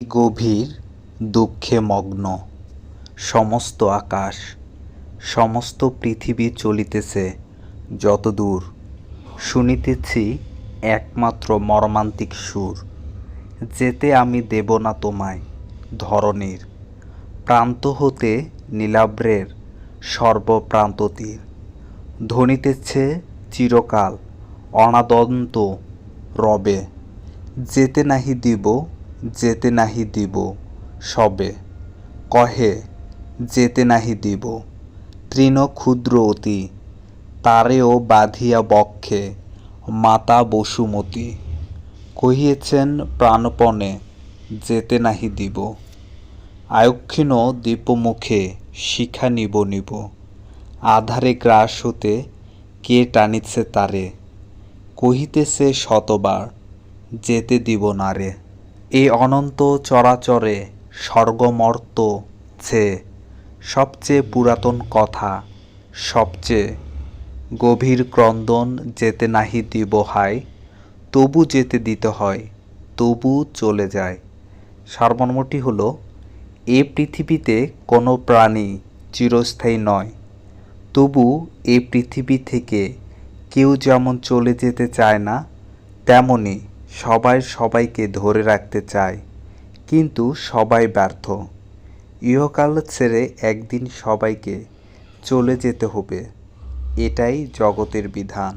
গভীর, দুঃখে মগ্ন, সমস্ত আকাশ, সমস্ত পৃথিবী চলিতেছে যতদূর শুনিতেছি একমাত্র মর্মান্তিক সুর, যেতে আমি দেব না তোমায় ধরণীর, প্রান্ত হতে নীলাব্রের সর্বপ্রান্ত তীর। চিরকাল অনাদন্ত রবে, যেতে নাহি দিব যেতে নাহি দিব সবে। কহে, যেতে নাহি দিব। তৃণ ক্ষুদ্র অতি, তারেও বাঁধিয়া বক্ষে, মাতা বসুমতী। কহিয়েছেন প্রাণপণে, যেতে নাহি দিব। আয়ক্ষীণ দীপমুখে শিখা নিব নিব। আধারে গ্রাস হতে কে টানিছে তারে? কহিতেছে শতবার, যেতে দিব না রে। এই অনন্ত চরাচরে স্বর্গমর্ত যে সবচেয়ে পুরাতন কথা, সবচেয়ে গভীর ক্রন্দন যেতে নাহি দিব হায়, তবু যেতে দিতে হয়, তবু চলে যায়। সারমর্মটি হলো, এ পৃথিবীতে কোনো প্রাণী চিরস্থায়ী নয়, তবু এ পৃথিবী থেকে কেউ যেমন চলে যেতে চায় না, তেমনি সবাই সবাইকে ধরে রাখতে চায়, কিন্তু সবাই ব্যর্থ। ইহকাল ছেড়ে একদিন সবাইকে চলে যেতে হবে, এটাই জগতের বিধান।